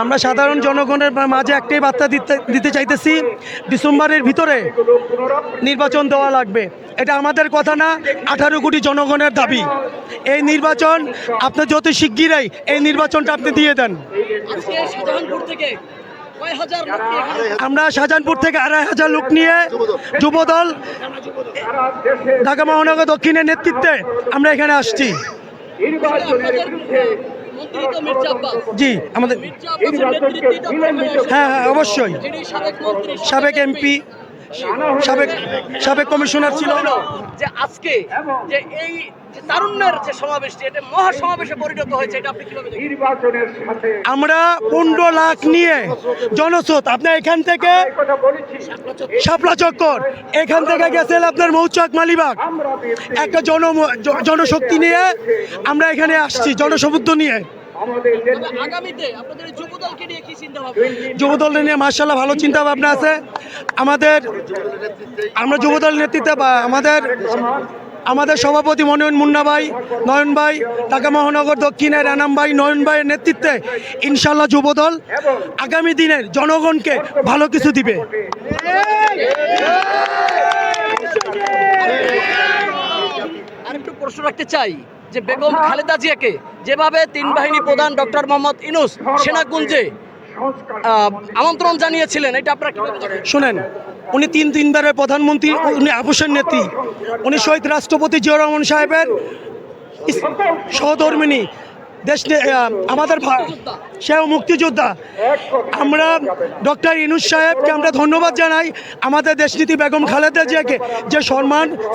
আমরা সাধারণ জনগণের মাঝে একটাই বার্তা দিতে দিতে চাইতেছি ডিসেম্বরের ভিতরে নির্বাচন দেওয়া লাগবে। এটা আমাদের কথা না আঠারো কোটি জনগণের দাবি। এই নির্বাচন আপনি যত শিগগিরই এই নির্বাচনটা আপনি দিয়ে দেন। থেকে আমরা শাহজাহানপুর থেকে আড়াই হাজার লোক নিয়ে যুবদল ঢাকা মহানগর দক্ষিণের নেতৃত্বে আমরা এখানে আসছি। জি আমাদের। হ্যাঁ হ্যাঁ অবশ্যই। সাবেক এমপি। সাবেক সাবেক কমিশনার ছিল। যে আজকে যে এই যে তারুণ্যের যে সমাবেশটি এটা মহা সমাবেশে পরিণত হয়েছে এটা আপনি কীভাবে নির্বাচনের সাথে আমরা পনেরো লাখ নিয়ে জনস্রোত আপনার এখান থেকে শাপলা চক্কর এখান থেকে গেছেন আপনার মৌচাক মালিবাগ। একটা জন জনশক্তি নিয়ে আমরা এখানে আসছি জনসমুদ্র নিয়ে। আমাদের তবে নেত্রী আগামীতে আপনাদের এই যুবদলকে নিয়ে কি চিন্তা ভাবনা? যুবদল নিয়ে মার্শাল্লাহ ভালো চিন্তা ভাবনা আছে। আমাদের আমরা যুবদল নেতৃত্বে বা আমাদের আমাদের সভাপতি মনোয়ন মুন্না ভাই নয়ন ভাই ঢাকা মহানগর দক্ষিণের রানাম ভাই নয়ন ভাইয়ের নেতৃত্বে ইনশাল্লাহ যুবদল আগামী দিনের জনগণকে ভালো কিছু দিবে। আরেকটু প্রশ্ন রাখতে চাই যে বেগম খালেদা জিয়াকে যেভাবে তিন বাহিনী প্রধান ডক্টর মোহাম্মদ ইনুস সেনাকুঞ্জে আমন্ত্রণ জানিয়েছিলেন, এটা আপনারা শুনেন, উনি তিন তিনবারের প্রধানমন্ত্রী, উনি আপোষের নেত্রী। উনি শহীদ রাষ্ট্রপতি জিয়া রহমান সাহেবের সহধর্মিনী, দেশ আমাদের সেও মুক্তিযোদ্ধা। আমরা ডক্টর ইনুস সাহেবকে আমরা ধন্যবাদ জানাই, আমাদের দেশনীতি বেগম খালেদা জিয়াকে, যে সম্মান